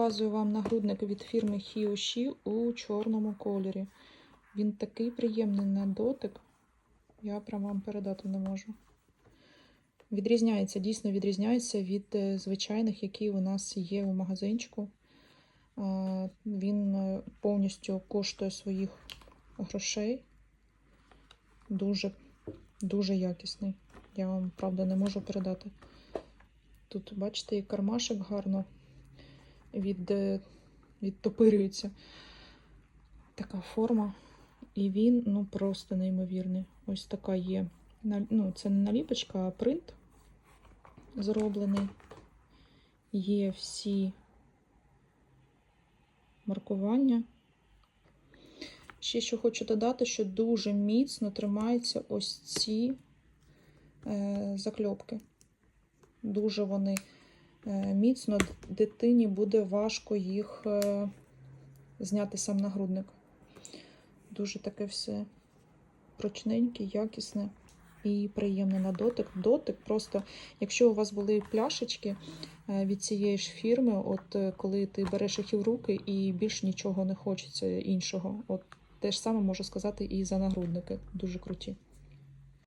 показую вам нагрудник від фірми Хіоші у чорному кольорі. Він такий приємний на дотик. Я прям вам передати не можу. Відрізняється, дійсно відрізняється від е, звичайних, які у нас є у магазинчику. Він е, повністю коштує своїх грошей. Дуже, дуже якісний. Я вам, правда, не можу передати. Тут, бачите, і кармашек гарно від, е, відтопирюється. Така форма. І він ну, просто неймовірний. Ось така є. Ну, це не наліпочка, а принт зроблений. Є всі маркування. Ще що хочу додати, що дуже міцно тримаються ось ці е, закльопки. Дуже вони міцно. Дитині буде важко їх е, зняти сам нагрудник. Дуже таке все прочненьке, якісне і приємне на дотик. Дотик просто, якщо у вас були пляшечки е, від цієї ж фірми, от е, коли ти береш їх в руки і більш нічого не хочеться іншого. От те ж саме можу сказати і за нагрудники. Дуже круті.